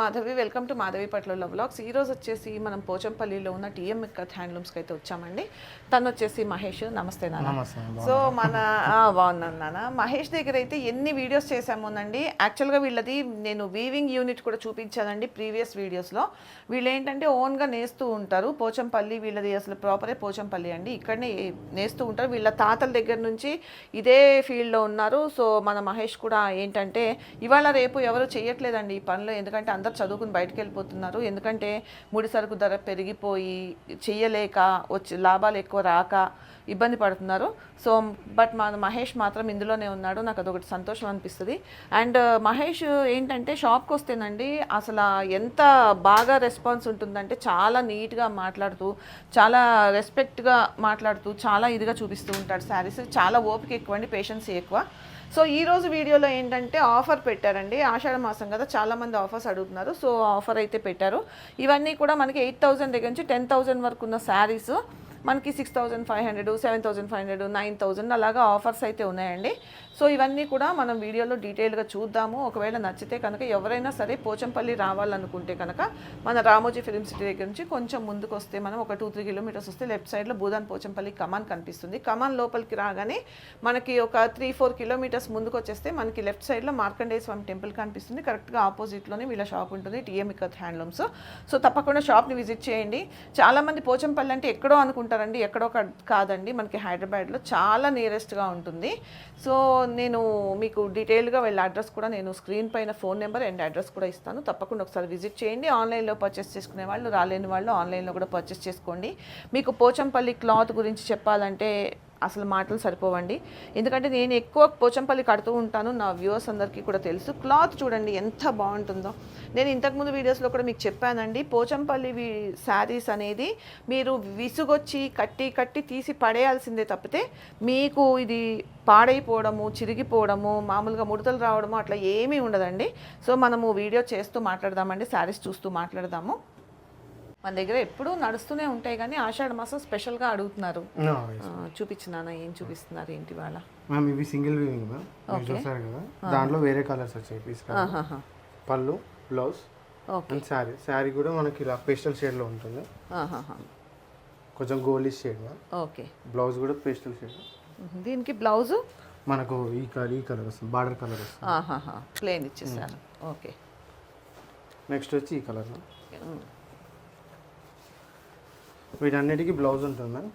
Madhavi welcome to Madhavi పట్ల vlogs. ఈ రోజు వచ్చేసి మనం పోచంపల్లిలో ఉన్న టీఎం కత్ హ్యాండ్లూమ్స్కి అయితే వచ్చామండి. తను వచ్చేసి మహేష్. నమస్తే నాన్న. సో మన బాగున్నాను నాన్న. మహేష్ దగ్గర అయితే ఎన్ని వీడియోస్ చేసామోనండి యాక్చువల్గా వీళ్ళది నేను వీవింగ్ యూనిట్ కూడా చూపించానండి ప్రీవియస్ వీడియోస్లో. వీళ్ళు ఏంటంటే ఓన్గా నేస్తూ ఉంటారు. పోచంపల్లి వీళ్ళది అసలు ప్రాపరే పోచంపల్లి అండి. ఇక్కడనే నేస్తూ ఉంటారు. వీళ్ళ తాతల దగ్గర నుంచి ఇదే ఫీల్డ్లో ఉన్నారు. సో మన మహేష్ కూడా ఏంటంటే ఇవాళ రేపు ఎవరు చేయట్లేదండి ఈ పనులు. ఎందుకంటే అందరు చదువుకుని బయటకు వెళ్ళిపోతున్నారు ఎందుకంటే ముడి సరుకు ధర పెరిగిపోయి చెయ్యలేక వచ్చి లాభాలు ఎక్కువ రాక ఇబ్బంది పడుతున్నారు. సో బట్ మన మహేష్ మాత్రం ఇందులోనే ఉన్నాడు. నాకు అదొకటి సంతోషం అనిపిస్తుంది. అండ్ మహేష్ ఏంటంటే షాప్కి వస్తేనండి అసలు ఎంత బాగా రెస్పాన్స్ ఉంటుందంటే చాలా నీట్గా మాట్లాడుతూ చాలా రెస్పెక్ట్గా మాట్లాడుతూ చాలా ఇదిగా చూపిస్తూ ఉంటాడు. శారీస్ చాలా ఓపిక ఎక్కువ అండి పేషెన్స్ ఎక్కువ. సో ఈ రోజు వీడియోలో ఏంటంటే ఆఫర్ పెట్టారండి. ఆషాఢ మాసం కదా చాలా మంది ఆఫర్స్ అడుగుతున్నారు. సో ఆఫర్ అయితే పెట్టారు. ఇవన్నీ కూడా మనకి ఎయిట్ థౌజండ్ దగ్గర నుంచి టెన్ థౌజండ్ వరకు ఉన్న శారీస్. మనకి six thousand five hundred seven thousand five hundred nine thousand అలాగా ఆఫర్స్ అయితే ఉన్నాయండి. సో ఇవన్నీ కూడా మనం వీడియోలో డీటెయిల్గా చూద్దాము. ఒకవేళ నచ్చితే కనుక ఎవరైనా సరే పోచంపల్లి రావాలనుకుంటే కనుక మన రామోజీ ఫిలిం సిటీ దగ్గర నుంచి కొంచెం ముందుకు వస్తే మనం ఒక టూ త్రీ కిలోమీటర్స్ వస్తే లెఫ్ట్ సైడ్లో భూదాన్ పోచంపల్లి కమాన్ కనిపిస్తుంది. కమాన్ లోపలికి రాగానే మనకి ఒక త్రీ ఫోర్ కిలోమీటర్స్ ముందుకు వచ్చేస్తే మనకి లెఫ్ట్ సైడ్లో మార్కండేయ స్వామి టెంపుల్ కనిపిస్తుంది. కరెక్ట్గా ఆపోజిట్లోనే వీళ్ళ షాప్ ఉంటుంది టీఎం ఇకత్ హ్యాండ్లూమ్స్ సో తప్పకుండా షాప్ని విజిట్ చేయండి. చాలామంది పోచంపల్లి అంటే ఎక్కడో ఉంటారండి ఎక్కడో కాదండి. మనకి హైదరాబాద్లో చాలా నియరెస్ట్గా ఉంటుంది. సో నేను మీకు డీటెయిల్గా వీళ్ళ అడ్రస్ కూడా నేను స్క్రీన్ పైన ఫోన్ నెంబర్ అండ్ అడ్రస్ కూడా ఇస్తాను. తప్పకుండా ఒకసారి విజిట్ చేయండి. ఆన్లైన్లో పర్చేస్ చేసుకునే వాళ్ళు రాలేని వాళ్ళు ఆన్లైన్లో కూడా పర్చేస్ చేసుకోండి. మీకు పోచంపల్లి క్లాత్ గురించి చెప్పాలంటే అసలు మాటలు సరిపోవండి. ఎందుకంటే నేను ఎక్కువ పోచంపల్లి కడుతూ ఉంటాను నా వ్యూవర్స్ అందరికీ కూడా తెలుసు. క్లాత్ చూడండి ఎంత బాగుంటుందో. నేను ఇంతకుముందు వీడియోస్లో కూడా మీకు చెప్పానండి పోచంపల్లి శారీస్ అనేది మీరు విసుగొచ్చి కట్టి కట్టి తీసి పడేయాల్సిందే తప్పితే మీకు ఇది పాడైపోవడము చిరిగిపోవడము మామూలుగా ముడతలు రావడము అట్లా ఏమీ ఉండదండి. సో మనము వీడియో చేస్తూ మాట్లాడదామండి శారీస్ చూస్తూ మాట్లాడదాము. మన దగ్గర ఎప్పుడూ నడుస్తూనే ఉంటాయి కానీ ఆషాఢ మాసం స్పెషల్గా అడుగుతున్నారు. చూపించినానా ఏం చూపిస్తున్నారు ఏంటి వాళ్ళ? మ్యామ్ ఇవి సింగిల్ వీవింగ్ మ్యామ్ చూసారు కదా. దాంట్లో వేరే కలర్స్ వచ్చాయి పీస్. పళ్ళు blouse okay. And sari. Sari కూడా మనకి ఇలా పేస్టల్ షేడ్లో ఉంటుంది. కొంచెం గోలిష్ షేడ్ ఓకే. బ్లౌజ్ కూడా పేస్టల్ షేడ్. దీనికి బ్లౌజు? మనకు ఈ కలర్ ఈ కలర్ వస్తుంది బార్డర్ కలర్ వస్తుంది. ప్లేన్ ఇచ్చేసారు. ఓకే. నెక్స్ట్ వచ్చి ఈ కలర్. వీటన్నిటికీ బ్లౌజ్ ఉంటుంది మ్యామ్.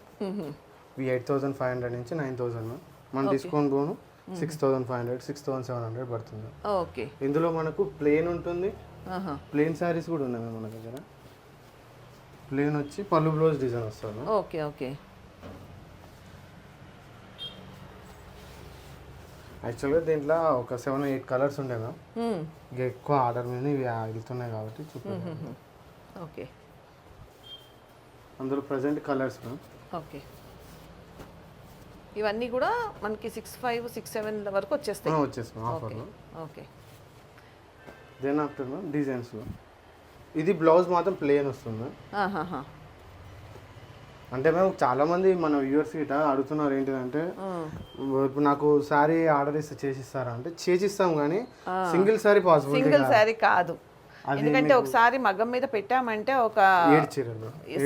ఇవి ఎయిట్ థౌసండ్ ఫైవ్ హండ్రెడ్ నుంచి నైన్ థౌసండ్ మ్యామ్ మన డిస్కౌంట్ పోను six thousand five hundred six thousand seven hundred పడుతుంది. ఓకే. ఇందులో మనకు ప్లేన్ ఉంటుంది. ప్లేన్ శారీస్ కూడా ఉన్నాయి మ్యామ్ మన దగ్గర. ప్లేన్ వచ్చి పళ్ళు బ్లౌజ్ డిజైన్ వస్తుంది. Okay okay. యాక్చువల్గా దీంట్లో ఒక సెవెన్ ఎయిట్ కలర్స్ ఉంటాయి మ్యామ్. ఇక ఎక్కువ ఆర్డర్ మీద ఇవి వెళ్తున్నాయి కాబట్టి చూపించాను మ్మ్. ఓకే. అందులో ప్రజెంట్ కలర్స్ మ్యామ్ ఓకే ఇవన్నీ కూడా మనకి సిక్స్ ఫైవ్ సిక్స్ సెవెన్ వరకు వచ్చేస్తాయి. వచ్చేస్తాం ఆఫర్లో ఓకే దెన్ ఆఫ్టర్ మ్యామ్ డిజైన్స్లో ఇది బ్లౌజ్ మాత్రం ప్లేన్ వస్తుంది. అంటే మేము చాలా మంది మన వ్యూవర్స్ గిట అడుగుతున్నారు ఏంటిదంటే. ఇప్పుడు నాకు శారీ ఆర్డర్ ఇస్తే చేసిస్తారా? అంటే చేసిస్తాం కానీ single sari possible single sari కాదు. ఎందుకంటే ఒకసారి మగ్గం మీద పెట్టామంటే ఒక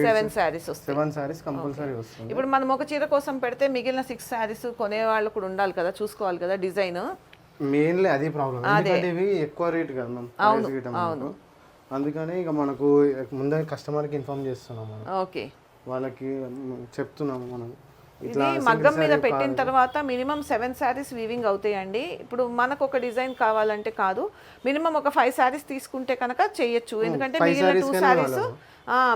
సెవెన్ శారీస్ వస్తాయి. సెవెన్ శారీస్ కంపల్సరీ వస్తుంది. ఇప్పుడు మనం ఒక చీర కోసం పెడితే మిగిలిన సిక్స్ శారీస్ కొనే వాళ్ళు కూడా ఉండాలి కదా చూసుకోవాలి కదా డిజైన్. మెయిన్లీ అది ప్రాబ్లం ఎందుకంటే ఇవి ఎక్కువ రేట్ కదా గిట్ట మనకు. అందుకని ఇక మనకు ముందే కస్టమర్కి ఇన్ఫార్మ్ చేస్తున్నాం మనం. ఓకే. వాళ్ళకి చెప్తున్నాము మనం. ఇది మగ్గం మీద పెట్టిన తర్వాత మినిమం సెవెన్ శారీస్ వీవింగ్ అవుతాయండి. ఇప్పుడు మనకు ఒక డిజైన్ కావాలంటే కాదు. మినిమం ఒక ఫైవ్ శారీస్ తీసుకుంటే కనుక చేయొచ్చు. ఎందుకంటే మిగిలిన టూ శారీస్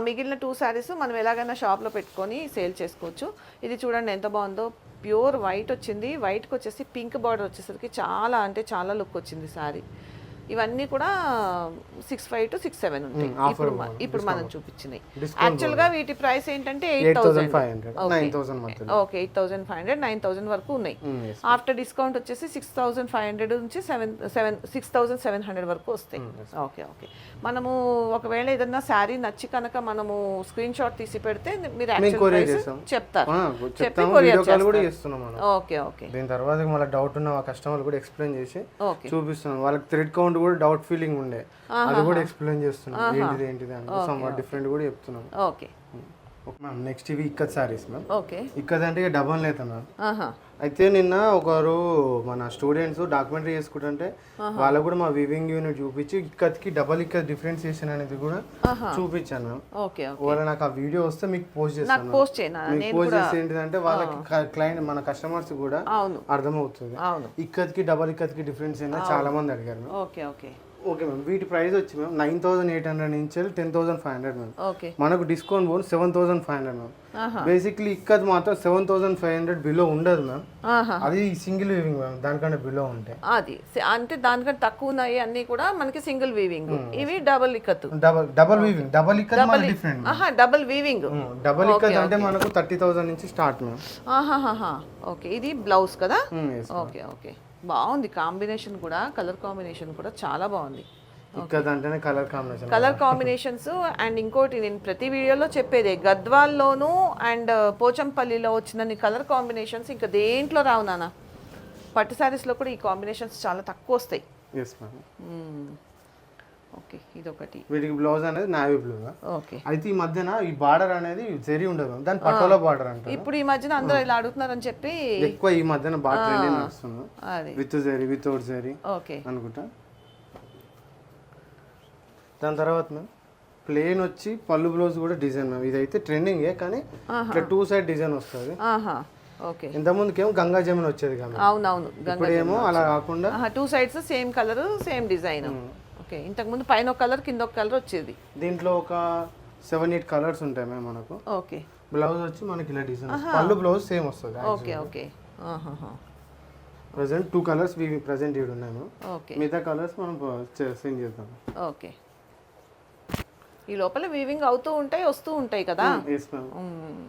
మిగిలిన టూ శారీస్ మనం ఎలాగైనా షాప్లో పెట్టుకొని సేల్ చేసుకోవచ్చు. ఇది చూడండి ఎంత బాగుందో. ప్యూర్ వైట్ వచ్చింది. వైట్కి వచ్చేసి పింక్ బార్డర్ వచ్చేసరికి చాలా అంటే చాలా లుక్ వచ్చింది శారీ ఇవన్నీ కూడా six five two six seven ఉంటాయి. ఇప్పుడు ఇప్పుడు మనం చూపించినాయి యాక్చువల్గా వీటి ప్రైస్ ఏంటంటే eight thousand five hundred okay eight thousand five hundred nine thousand వరకు ఉన్నాయి. ఆఫ్టర్ డిస్కౌంట్ వచ్చేసి సిక్స్ థౌసండ్ ఫైవ్ హండ్రెడ్ నుంచి seven seven six thousand seven hundred వరకు వస్తాయి. ఓకే ఓకే మనము ఒకవేళ ఏదన్నా శారీ నచ్చి కనుక మనము స్క్రీన్ షాట్ తీసి పెడితే మీరు యాక్చువల్. చెప్తారు. చెప్పి కొరియర్ ఓకే ఓకే దీని తర్వాత మళ్ళీ డౌట్ ఉన్న కస్టమర్ కూడా ఎక్స్ప్లెయిన్ చేసి చూపిస్తున్నాం. వాళ్ళకి థ్రెడ్ కౌంట్ అమౌంట్ కూడా డౌట్ ఫీలింగ్ ఉండే. అది కూడా ఎక్స్ప్లెయిన్ చేస్తున్నాం. ఏంటిది ఏంటిది సమ్ డిఫరెంట్ కూడా చెప్తున్నాం. ఓకే. మ్యామ్ నెక్స్ట్ ఇవి ఇక్కత్ సారీస్ మ్యామ్ ఓకే. ఇక్కత్ అంటే డబల్ లేత మ్యామ్ అయితే నిన్న ఒకరు మన స్టూడెంట్స్ డాక్యుమెంటరీ చేసుకుంటుంటే వాళ్ళకు కూడా మా వివింగ్ యూనిట్ చూపించి ఇక్కత్కి డబల్ ఇక్కత్ డిఫరెన్సియేషన్ అనేది కూడా చూపించాను మ్యామ్ ఓకే ఒకవేళ నాకు ఆ వీడియో వస్తే మీకు పోస్ట్ చేస్తాను పోస్ట్ చేయనా? మీకు పోస్ట్ చేస్తే ఏంటిదంటే వాళ్ళకి క్లయింట్ మన కస్టమర్స్ కూడా అర్థమవుతుంది. ఇక్కత్కి డబల్ ఇక్కత్కి డిఫరెన్స్ ఏంటో చాలా మంది అడిగారు ఓకే ఓకే. Okay ma'am. వీటి ప్రైస్ వచ్చి ma'am nine thousand eight hundred నుంచి ten thousand five hundred ma'am. Okay. మనకు డిస్కౌంట్ పోను seven thousand five hundred ma'am. Basically ikat మాత్రం seven thousand five hundred below ఉండదు మ్యామ్. ఆహా. అది సింగిల్ వీవింగ్ మ్యామ్. దానికంటే below ఉంటాయి అది. అంటే దానికంటే తక్కువ ఉన్నాయి అన్ని కూడా మనకి సింగిల్ వీవింగ్. ఇవి double ikat. Double double weaving. Double ikat మన డిఫరెంట్ ఆహా డబుల్ వీవింగ్. డబల్ ఇక్కత్ అంటే మనకు థర్టీ థౌసండ్ నుంచి స్టార్ట్ మ్యామ్. ఓకే ఇది బ్లౌజ్ కదా. Okay okay. బాగుంది. కాంబినేషన్ కూడా కలర్ కాంబినేషన్ కూడా చాలా బాగుంది. Colour combination colour combinations and ఇంకోటి నేను ప్రతి వీడియోలో చెప్పేదే గద్వాల్లోనూ అండ్ పోచంపల్లిలో వచ్చిన కలర్ కాంబినేషన్స్ ఇంకా దేంట్లో రావు నాన్న. పట్టు శారీస్లో కూడా ఈ కాంబినేషన్స్ చాలా తక్కువ వస్తాయి. ఓకే ఇదొకటి. వీటికి బ్లౌజ్ అనేది నావీ బ్లూ. ఓకే. అయితే ఈ మధ్యన ఈ బార్డర్ అనేది జరి ఉండదు దాని పటోలా బార్డర్ అంటారు. ఇప్పుడు ఈ మధ్యన అందరూ ఇలా అడుగుతున్నారని చెప్పి ఎక్కువ ఈ మధ్యన బాగా ట్రెండింగ్ నడుస్తుంది with zari without zari okay. అనుకుంటా. దాని తర్వాత మ్యామ్ ప్లేన్ వచ్చి పళ్ళు బ్లౌజ్ కూడా డిజైన్ మ్యామ్. ఇదైతే ట్రెండింగే కానీ ఇట్లా టూ సైడ్ డిజైన్ వస్తుంది. ఓకే. ఇంతకుముందుకేమో గంగా జమున వచ్చేది కదా అవునవును గంగ ఇప్పుడు ఏమో అలా కాకుండా two sides same colour same design okay. ఇంతకుముందు పైన ఒక కలర్ కింద ఒక కలర్ వచ్చేది. దీంట్లో ఒక సెవెన్ ఎయిట్ కలర్స్ ఉంటాయి మ్యామ్ మనకు. ఓకే. బ్లౌజ్ వచ్చి మనకి ఇలా డిజైన్ పళ్ళు బ్లౌజ్ సేమ్ వస్తుంది okay okay. Present two colours ఇవి ప్రజెంట్ ఇవి ఉన్నాయి మ్యామ్. ఓకే. మిగతా కలర్స్ మనం సెండ్ చేద్దాం. ఓకే. ఈ లోపల వీవింగ్ అవుతూ ఉంటాయి వస్తూ ఉంటాయి కదా? Ma'am hmm.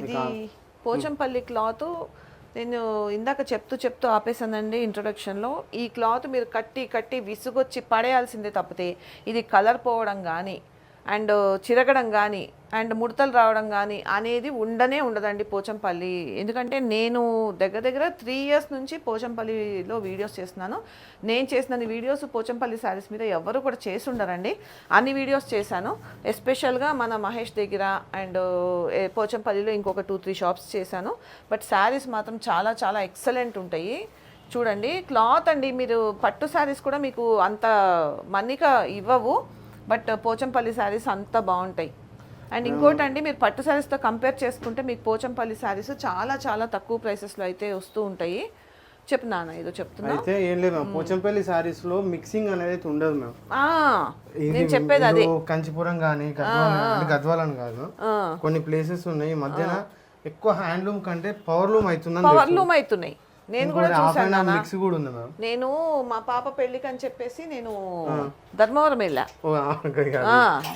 ఇది పోచంపల్లి క్లాత్ నేను ఇందాక చెప్తూ చెప్తూ ఆపేసానండి ఇంట్రొడక్షన్లో ఈ క్లాత్ మీరు కట్టి కట్టి విసుగొచ్చి పడేయాల్సిందే తప్పితే ఇది కలర్ పోవడం కానీ అండ్ చిరగడం కానీ అండ్ ముడతలు రావడం కానీ అనేది ఉండనే ఉండదండి పోచంపల్లి. ఎందుకంటే నేను దగ్గర దగ్గర త్రీ ఇయర్స్ నుంచి పోచంపల్లిలో వీడియోస్ చేస్తున్నాను. నేను చేసిన వీడియోస్ పోచంపల్లి శారీస్ మీద ఎవరు కూడా చేసి ఉండరండి అన్ని వీడియోస్ చేశాను. ఎస్పెషల్గా మన మహేష్ దగ్గర అండ్ పోచంపల్లిలో ఇంకొక టూ త్రీ షాప్స్ చేశాను. బట్ శారీస్ మాత్రం చాలా చాలా ఎక్సలెంట్ ఉంటాయి. చూడండి క్లాత్ అండి మీరు పట్టు శారీస్ కూడా మీకు అంత మన్నిక ఇవ్వవు. బట్ పోచంపల్లి శారీస్ అంత బాగుంటాయి. అండ్ ఇంకోటి అండి మీరు పట్టు శారీస్తో కంపేర్ చేసుకుంటే మీకు పోచంపల్లి శారీస్ చాలా చాలా తక్కువ ప్రైసెస్లో అయితే వస్తూ ఉంటాయి. చెప్పు నాన్న ఏదో చెప్తున్నా. అయితే ఏం లేదు మ్యామ్. పోచంపల్లి సారీస్లో మిక్సింగ్ అనేది అయితే ఉండదు మ్యామ్. నేను చెప్పేది అదే. కంచిపురం కానీ గద్వాల కాదు. కొన్ని ప్లేసెస్ ఉన్నాయి. మధ్యన ఎక్కువ హ్యాండ్లూమ్ కంటే పవర్లూమ్ అవుతుందని పవర్ లూమ్ అవుతున్నాయి. నేను కూడా హాఫ్ మిక్స్ కూడా ఉంది మ్యామ్. నేను మా పాప పెళ్ళికి అని చెప్పేసి నేను ధర్మవరం వెళ్ళా.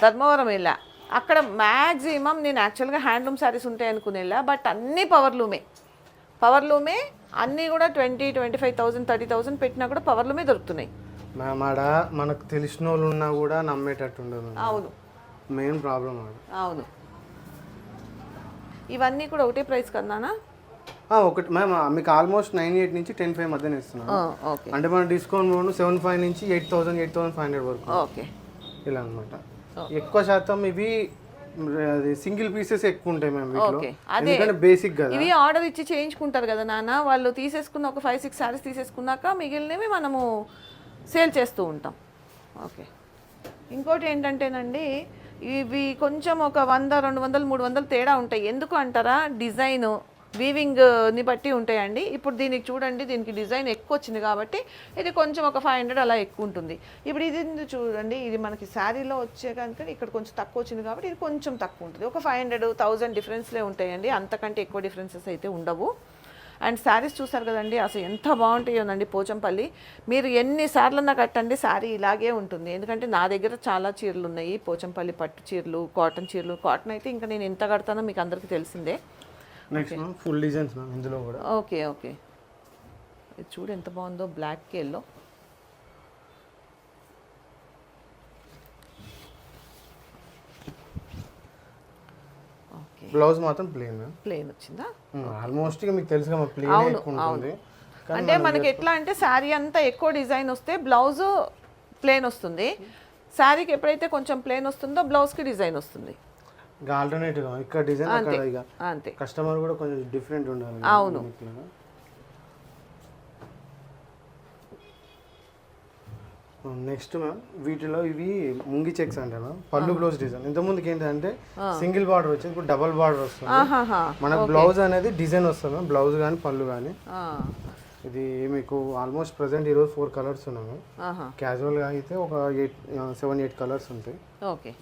ధర్మవరం వెళ్ళా. అక్కడ మ్యాక్సిమం నేను యాక్చువల్గా హ్యాండ్లూమ్ శారీస్ ఉంటాయి అనుకుని వెళ్ళా బట్ అన్నీ పవర్ లూమే. పవర్ లూమే అన్నీ కూడా twenty twenty five thousand thirty thousand పెట్టినా కూడా పవర్ లూమే దొరుకుతున్నాయి. మ్యామ్ ఆడ మనకు తెలిసిన వాళ్ళు ఉన్నా కూడా నమ్మేటట్టు ఉండదు అవును. మెయిన్ ప్రాబ్లం అవును. ఇవన్నీ కూడా ఒకటే ప్రైస్ కన్నానా ఒకటి మ్యామ్ మీకు ఆల్మోస్ట్ నైన్ ఎయిట్ నుంచి టెన్ ఫైవ్ మధ్యన ఇస్తున్నాను. ఓకే. అంటే మన డిస్కౌంట్ లోను సెవెన్ ఫైవ్ నుంచి eight thousand eight thousand five hundred వరకు. ఓకే. ఇలా అనమాట ఎక్కువ శాతం ఇవి అది సింగిల్ పీసెస్ ఎక్కువ ఉంటాయి మ్యామ్ ఎందుకంటే బేసిక్ కదా. ఇవి ఆర్డర్ ఇచ్చి చేయించుకుంటారు కదా నాన్న. వాళ్ళు తీసేసుకున్న ఒక ఫైవ్ సిక్స్ శారీస్ తీసేసుకున్నాక మిగిలినవి మనము సేల్ చేస్తూ ఉంటాం. ఓకే. ఇంకోటి ఏంటంటేనండి ఇవి కొంచెం ఒక వంద రెండు వందలు మూడు వందలు తేడా ఉంటాయి. ఎందుకు అంటారా? డిజైన్. వీవింగ్ని uh, బట్టి ఉంటాయండి. ఇప్పుడు దీనికి చూడండి దీనికి డిజైన్ ఎక్కువ వచ్చింది కాబట్టి ఇది కొంచెం ఒక ఫైవ్ హండ్రెడ్ అలా ఎక్కువ ఉంటుంది. ఇప్పుడు ఇది చూడండి ఇది మనకి శారీలో వచ్చే కనుక ఇక్కడ కొంచెం తక్కువ వచ్చింది కాబట్టి ఇది కొంచెం తక్కువ ఉంటుంది. ఒక ఫైవ్ హండ్రెడ్ థౌజండ్ డిఫరెన్స్లే ఉంటాయండి. అంతకంటే ఎక్కువ డిఫరెన్సెస్ అయితే ఉండవు. అండ్ శారీస్ చూసారు కదండి అసలు ఎంత బాగుంటాయోనండి పోచంపల్లి. మీరు ఎన్నిసార్లన్నా కట్టండి శారీ ఇలాగే ఉంటుంది. ఎందుకంటే నా దగ్గర చాలా చీరలు ఉన్నాయి. పోచంపల్లి పట్టు చీరలు కాటన్ చీరలు. కాటన్ అయితే ఇంకా నేను ఎంత కడతానో మీకు అందరికీ తెలిసిందే. Next ma'am full designs ma'am ఇందులో కూడా. ఓకే ఓకే ఇది చూడు ఎంత బాగుందో బ్లాక్ కేల్లో ఓకే బ్లౌజ్ మాత్రం ప్లేన్ ప్లేన్ వచ్చిందా? ఆల్మోస్ట్ ఇక మీకు తెలుసుగా మా ప్లేన్ ఎక్కువ ఉంటుంది. అంటే మనకి ఎట్లా అంటే శారీ అంతా ఎక్కువ డిజైన్ వస్తే బ్లౌజ్ ప్లేన్ వస్తుంది. శారీకి ఎప్పుడైతే కొంచెం ప్లేన్ వస్తుందో బ్లౌజ్కి డిజైన్ వస్తుంది. ఇంకా ఆల్టర్నేటివ్ ఇక్కడ డిజైన్ అక్కడ ఇక అంతే. కస్టమర్ కూడా కొంచెం డిఫరెంట్ ఉండాలి. అవును. నెక్స్ట్ మ్యామ్ వీటిలో ఇవి ముంగి చెక్స్ అంటే మ్యామ్ పళ్ళు బ్లౌజ్ డిజైన్ ఇంత ముందుకి ఏంటంటే సింగిల్ బార్డర్ వచ్చింది ఇప్పుడు డబల్ బార్డర్ వస్తుంది. మన బ్లౌజ్ అనేది డిజైన్ వస్తుంది మ్యామ్ బ్లౌజ్ కానీ పళ్ళు కానీ ఇది మీకు ఆల్మోస్ట్ ప్రజెంట్ ఈరోజు ఫోర్ కలర్స్ ఉన్నాయి. క్యాజువల్గా అయితే ఒక ఎయిట్ సెవెన్ ఎయిట్ కలర్స్ ఉంటాయి. ఓకే.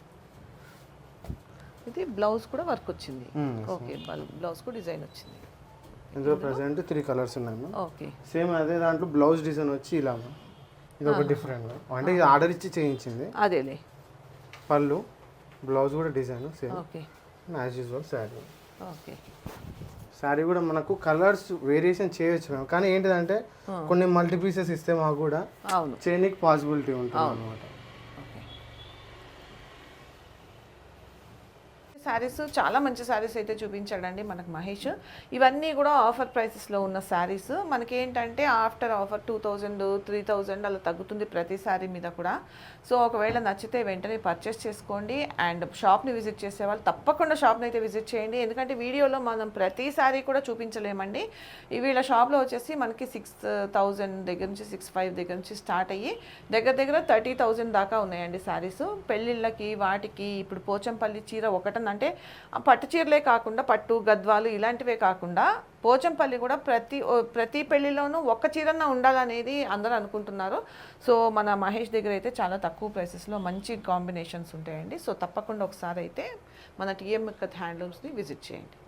ఇది బ్లౌజ్ కూడా వర్క్ వచ్చింది. ఓకే బ్లౌజ్ కూడా డిజైన్ వచ్చింది. ఇందులో ప్రజెంట్ త్రీ కలర్స్ ఉన్నాయి ఓకే. సేమ్ అదే దాంట్లో బ్లౌజ్ డిజైన్ వచ్చి ఇలా ఇది ఒక డిఫరెంట్ అంటే ఇది ఆర్డర్ ఇచ్చి చేయించింది. అదేలే. పళ్ళు బ్లౌజ్ కూడా design same okay. As usual sari okay. Sari కూడా మనకు కలర్స్ వేరియేషన్ చేయొచ్చు మేము కానీ ఏంటిదంటే కొన్ని మల్టీ పీసెస్ ఇస్తే మాకు కూడా చేయడానికి పాసిబిలిటీ ఉంటుంది అనమాట ఓకే శారీస్ చాలా మంచి శారీస్ అయితే చూపించాడండి మనకు మహేష్. ఇవన్నీ కూడా ఆఫర్ ప్రైసెస్లో ఉన్న శారీస్ మనకేంటంటే after offer two thousand three thousand అలా తగ్గుతుంది ప్రతి శారీ మీద కూడా. సో ఒకవేళ నచ్చితే వెంటనే పర్చేస్ చేసుకోండి. అండ్ షాప్ని విజిట్ చేసే వాళ్ళు తప్పకుండా షాప్ని అయితే విజిట్ చేయండి. ఎందుకంటే వీడియోలో మనం ప్రతి శారీ కూడా చూపించలేమండి. వీళ్ళ షాప్లో వచ్చేసి మనకి సిక్స్ థౌజండ్ దగ్గర నుంచి సిక్స్ ఫైవ్ దగ్గర నుంచి స్టార్ట్ అయ్యి దగ్గర దగ్గర థర్టీ థౌజండ్ దాకా ఉన్నాయండి శారీస్ పెళ్ళిళ్ళకి వాటికి ఇప్పుడు పోచంపల్లి చీర ఒకటనంటే అంటే పట్టు చీరలే కాకుండా పట్టు గద్వాలు ఇలాంటివే కాకుండా పోచంపల్లి కూడా ప్రతి ఓ- ప్రతి పెళ్ళిలోనూ ఒక్క చీరన్న ఉండాలనేది అందరూ అనుకుంటున్నారు. సో మన మహేష్ దగ్గర అయితే చాలా తక్కువ ప్రైసెస్లో మంచి కాంబినేషన్స్ ఉంటాయండి. సో తప్పకుండా ఒకసారి అయితే మన టీఎం హ్యాండ్లూమ్స్ని విజిట్ చేయండి.